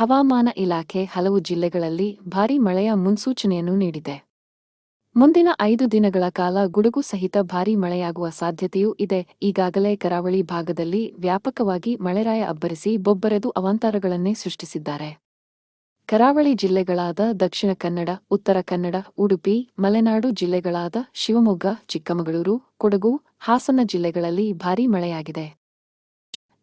ಹವಾಮಾನ ಇಲಾಖೆ ಹಲವು ಜಿಲ್ಲೆಗಳಲ್ಲಿ ಭಾರೀ ಮಳೆಯ ಮುನ್ಸೂಚನೆಯನ್ನು ನೀಡಿದೆ. ಮುಂದಿನ ಐದು ದಿನಗಳ ಕಾಲ ಗುಡುಗು ಸಹಿತ ಭಾರೀ ಮಳೆಯಾಗುವ ಸಾಧ್ಯತೆಯೂ ಇದೆ. ಈಗಾಗಲೇ ಕರಾವಳಿ ಭಾಗದಲ್ಲಿ ವ್ಯಾಪಕವಾಗಿ ಮಳೆರಾಯ ಅಬ್ಬರಿಸಿ ಬೊಬ್ಬರೆದು ಅವಾಂತರಗಳನ್ನೇ ಸೃಷ್ಟಿಸಿದ್ದಾರೆ. ಕರಾವಳಿ ಜಿಲ್ಲೆಗಳಾದ ದಕ್ಷಿಣ ಕನ್ನಡ, ಉತ್ತರ ಕನ್ನಡ, ಉಡುಪಿ, ಮಲೆನಾಡು ಜಿಲ್ಲೆಗಳಾದ ಶಿವಮೊಗ್ಗ, ಚಿಕ್ಕಮಗಳೂರು, ಕೊಡಗು, ಹಾಸನ ಜಿಲ್ಲೆಗಳಲ್ಲಿ ಭಾರೀ ಮಳೆಯಾಗಿದೆ.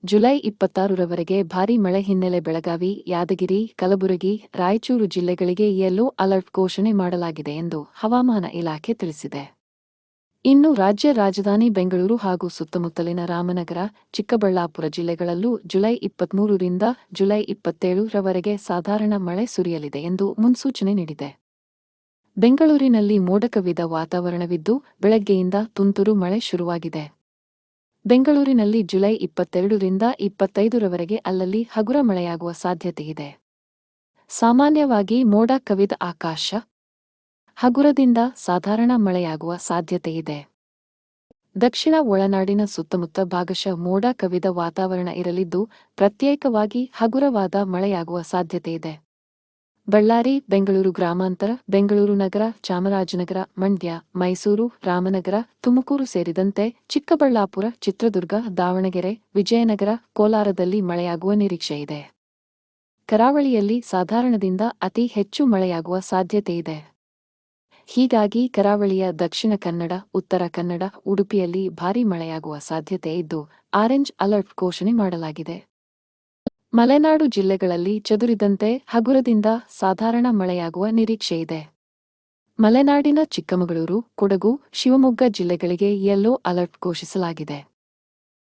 ಜುಲೈ ಇಪ್ಪತ್ತಾರರವರೆಗೆ ಭಾರೀ ಮಳೆ ಹಿನ್ನೆಲೆ ಬೆಳಗಾವಿ, ಯಾದಗಿರಿ, ಕಲಬುರಗಿ, ರಾಯಚೂರು ಜಿಲ್ಲೆಗಳಿಗೆ ಯೆಲ್ಲೋ ಅಲರ್ಟ್ ಘೋಷಣೆ ಮಾಡಲಾಗಿದೆ ಎಂದು ಹವಾಮಾನ ಇಲಾಖೆ ತಿಳಿಸಿದೆ. ಇನ್ನು ರಾಜ್ಯ ರಾಜಧಾನಿ ಬೆಂಗಳೂರು ಹಾಗೂ ಸುತ್ತಮುತ್ತಲಿನ ರಾಮನಗರ, ಚಿಕ್ಕಬಳ್ಳಾಪುರ ಜಿಲ್ಲೆಗಳಲ್ಲೂ ಜುಲೈ ಇಪ್ಪತ್ಮೂರರಿಂದ ಜುಲೈ ಇಪ್ಪತ್ತೇಳರವರೆಗೆ ಸಾಧಾರಣ ಮಳೆ ಸುರಿಯಲಿದೆ ಎಂದು ಮುನ್ಸೂಚನೆ ನೀಡಿದೆ. ಬೆಂಗಳೂರಿನಲ್ಲಿ ಮೋಡಕವಿದ ವಾತಾವರಣವಿದ್ದು, ಬೆಳಗ್ಗೆಯಿಂದ ತುಂತುರು ಮಳೆ ಶುರುವಾಗಿದೆ. ಬೆಂಗಳೂರಿನಲ್ಲಿ ಜುಲೈ ಇಪ್ಪತ್ತೆರಡರಿಂದ ಇಪ್ಪತ್ತೈದರವರೆಗೆ ಅಲ್ಲಲ್ಲಿ ಹಗುರ ಮಳೆಯಾಗುವ ಸಾಧ್ಯತೆಯಿದೆ. ಸಾಮಾನ್ಯವಾಗಿ ಮೋಡ ಕವಿದ ಆಕಾಶ. ಹಗುರದಿಂದ ಸಾಧಾರಣ ಮಳೆಯಾಗುವ ಸಾಧ್ಯತೆಯಿದೆ. ದಕ್ಷಿಣ ಒಳನಾಡಿನ ಸುತ್ತಮುತ್ತ ಭಾಗಶಃ ಮೋಡ ಕವಿದ ವಾತಾವರಣ ಇರಲಿದ್ದು, ಪ್ರತ್ಯೇಕವಾಗಿ ಹಗುರವಾದ ಮಳೆಯಾಗುವ ಸಾಧ್ಯತೆಯಿದೆ. ಬಳ್ಳಾರಿ, ಬೆಂಗಳೂರು ಗ್ರಾಮಾಂತರ, ಬೆಂಗಳೂರು ನಗರ, ಚಾಮರಾಜನಗರ, ಮಂಡ್ಯ, ಮೈಸೂರು, ರಾಮನಗರ, ತುಮಕೂರು ಸೇರಿದಂತೆ ಚಿಕ್ಕಬಳ್ಳಾಪುರ, ಚಿತ್ರದುರ್ಗ, ದಾವಣಗೆರೆ, ವಿಜಯನಗರ, ಕೋಲಾರದಲ್ಲಿ ಮಳೆಯಾಗುವ ನಿರೀಕ್ಷೆ ಇದೆ. ಕರಾವಳಿಯಲ್ಲಿ ಸಾಧಾರಣದಿಂದ ಅತಿ ಹೆಚ್ಚು ಮಳೆಯಾಗುವ ಸಾಧ್ಯತೆ ಇದೆ. ಹೀಗಾಗಿ ಕರಾವಳಿಯ ದಕ್ಷಿಣ ಕನ್ನಡ, ಉತ್ತರ ಕನ್ನಡ, ಉಡುಪಿಯಲ್ಲಿ ಭಾರೀ ಮಳೆಯಾಗುವ ಸಾಧ್ಯತೆ ಇದ್ದು, ಆರೆಂಜ್ ಅಲರ್ಟ್ ಘೋಷಣೆ ಮಾಡಲಾಗಿದೆ. ಮಲೆನಾಡು ಜಿಲ್ಲೆಗಳಲ್ಲಿ ಚದುರಿದಂತೆ ಹಗುರದಿಂದ ಸಾಧಾರಣ ಮಳೆಯಾಗುವ ನಿರೀಕ್ಷೆಯಿದೆ ಮಲೆನಾಡಿನ ಚಿಕ್ಕಮಗಳೂರು, ಕೊಡಗು, ಶಿವಮೊಗ್ಗ ಜಿಲ್ಲೆಗಳಿಗೆ ಯೆಲ್ಲೋ ಅಲರ್ಟ್ ಘೋಷಿಸಲಾಗಿದೆ.